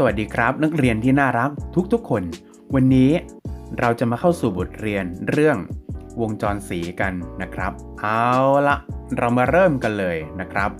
สวัสดีครับ นักเรียนที่น่ารักทุกๆคน วันนี้เราจะมาเข้าสู่บทเรียนเรื่องวงจรสีกันนะครับ เอาละเรามาเริ่มกันเลยนะครับ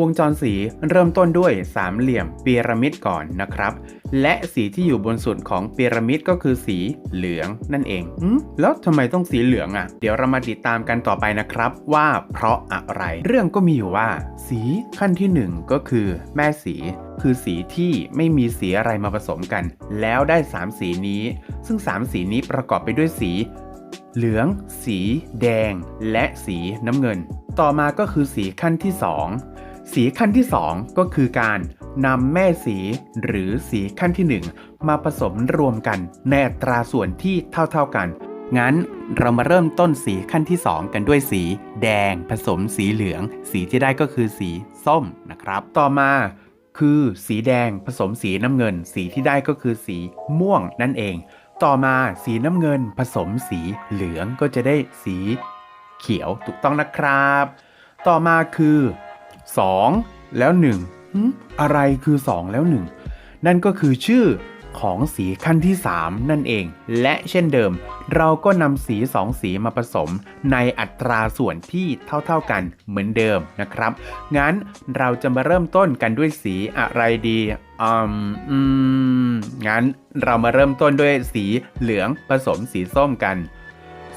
วงจรสีเริ่มต้นด้วยสามเหลี่ยมพีระมิดก่อนนะครับ และสีที่อยู่บนสุดของพีระมิดก็คือสีเหลืองนั่นเองอแล้วทำไมต้องสีเหลืองอะ่ะ เดี๋ยวเรามาติดตามกันต่อไปนะครับ ว่าเพราะอะไร เรื่องก็มีอยู่ว่า สีขั้นที่หนึ่งก็คือ แม่สี คือสีที่ไม่มีสีอะไรมาผสมกัน แล้วได้ 3 สีนี้ ซึ่ง 3 สีนี้ประกอบไปด้วยสีเหลือง สี แดง และสีน้ำเงิน ต่อมาก็คือสีขั้นที่ 2 สีขั้นที่ 2 ก็คือการนำแม่สีหรือสีขั้นที่ 1 มาผสมรวมกันในอัตราส่วนที่เท่าๆกัน งั้นเรามาเริ่มต้นสีขั้นที่ 2 กันด้วยสี แดงผสมสีเหลือง สีที่ได้ก็คือสีส้มนะครับ ต่อมาคือสีแดงผสมสีน้ำเงิน สีที่ได้ก็คือสีม่วงนั่นเอง ต่อมาสีน้ำเงินผสมสีเหลืองก็จะได้สีเขียวถูกต้องนะครับ ต่อมาคือ 2 แล้ว1หึอะไรคือ 2 แล้ว 1 นั่นก็คือชื่อของสีขั้นที่ 3 นั่นเอง และเช่นเดิม เราก็นำสี 2 สีมาผสมในอัตราส่วนที่เท่าๆกันเหมือนเดิมนะครับ งั้นเราจะมาเริ่มต้นกันด้วยสีอะไรดีอืมอืมงั้นเรามาเริ่มต้นด้วยสีเหลืองผสมสีส้มกัน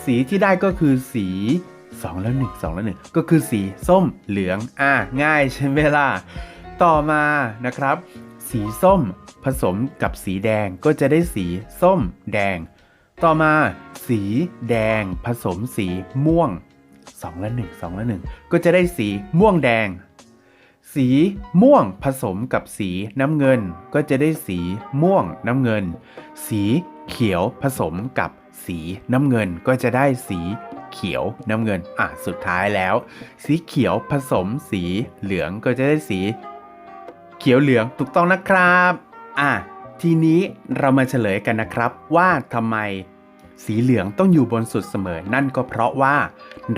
สีที่ได้ก็คือสี 2 แล้ว 1 2 แล้ว 1 ก็คือสีส้มเหลือง อะง่ายใช่ไหมล่ะ ต่อมานะครับ สีส้มผสมกับสีแดงก็จะได้สีส้มแดง ต่อมาสีแดงผสมสีม่วง 2 และ 1 2 และ 1 ก็จะได้สีม่วงแดง สีม่วงผสมกับสีน้ำเงิน ก็จะได้สีม่วงน้ำเงิน สีเขียวผสมกับสีน้ำเงินก็จะได้สี เขียวน้ำเงิน อะ สุดท้ายแล้ว สีเขียวผสมสีเหลืองก็จะได้สี เขียวเหลืองถูกต้องนะครับ อะ ทีนี้เรามาเฉลยกันนะครับว่าทำไมสีเหลืองต้องอยู่บนสุดเสมอ นั่นก็เพราะว่า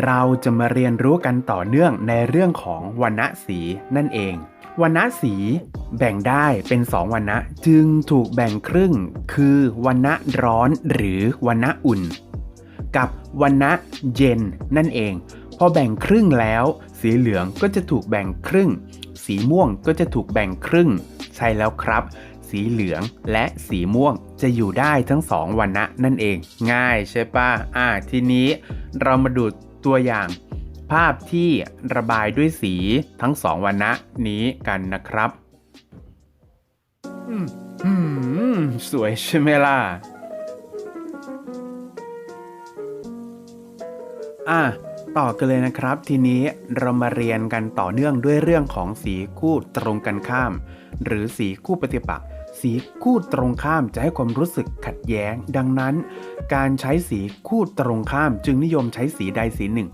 เราจะมาเรียนรู้กันต่อเนื่องในเรื่องของวรรณสีนั่นเองวรรณสีแบ่งได้เป็นสองวรรณะจึงถูกแบ่งครึ่ง คือวรรณะร้อนหรือวรรณะอุ่น กับวรรณะเย็นนั่นเอง พอแบ่งครึ่งแล้ว สีเหลืองก็จะถูกแบ่งครึ่ง สีม่วงก็จะถูกแบ่งครึ่ง ใช่แล้วครับ สีเหลืองและสีม่วงจะอยู่ได้ทั้งสองวรรณะนั่นเอง ง่ายใช่ปะอ่าทีนี้เรามาดูตัวอย่างภาพที่ระบายด้วยสีทั้งสองวรรณะนี้กันนะครับ อืมอืมสวยใช่ไหมล่ะ อะต่อกันเลยนะครับ ทีนี้เรามาเรียนกันต่อเนื่องด้วยเรื่องของสีคู่ตรงกันข้าม หรือสีคู่ปฏิปักษ์สีคู่ตรงข้ามจะให้ความรู้สึกขัดแย้ง ดังนั้น การใช้สีคู่ตรงข้ามจึงนิยมใช้สีใดสีหนึ่ง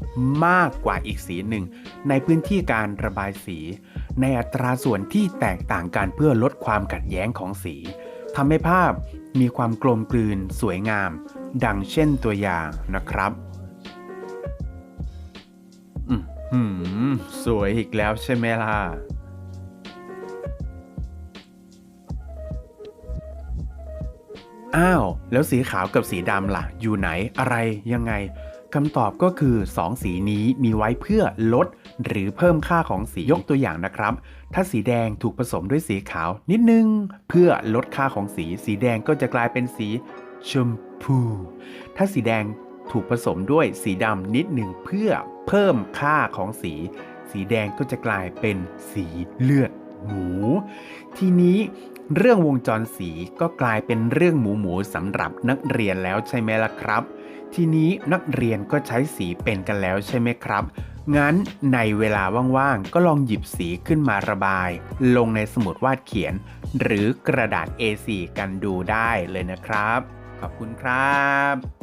มากกว่าอีกสีหนึ่ง ในพื้นที่การระบายสี ในอัตราส่วนที่แตกต่างกันเพื่อลดความขัดแย้งของสีทำให้ภาพมีความกลมกลืนสวยงาม ดังเช่นตัวอย่างนะครับ หืม สวยอีกแล้วใช่ไหมล่ะ อ้าว แล้วสีขาวกับสีดำล่ะ อยู่ไหนอะไรยังไงคำตอบก็คือ 2 สีนี้มีไว้เพื่อลด หรือเพิ่มค่าของสียกตัวอย่างนะครับ ถ้าสีแดงถูกผสมด้วยสีขาวนิดนึง เพื่อลดค่าของสี สีแดงก็จะกลายเป็นสีชมพู ถ้าสีแดง ถูกผสมด้วยสีดำนิดหนึ่งเพื่อเพิ่มค่าของสี สีแดงก็จะกลายเป็นสีเลือดหมู ทีนี้เรื่องวงจรสีก็กลายเป็นเรื่องหมูหมูสำหรับนักเรียนแล้วใช่ไหมล่ะครับ ทีนี้นักเรียนก็ใช้สีเป็นกันแล้วใช่ไหมครับ งั้นในเวลาว่างๆ ก็ลองหยิบสีขึ้นมาระบาย ลงในสมุดวาดเขียน หรือกระดาษ A4 กันดูได้เลยนะครับ ขอบคุณครับ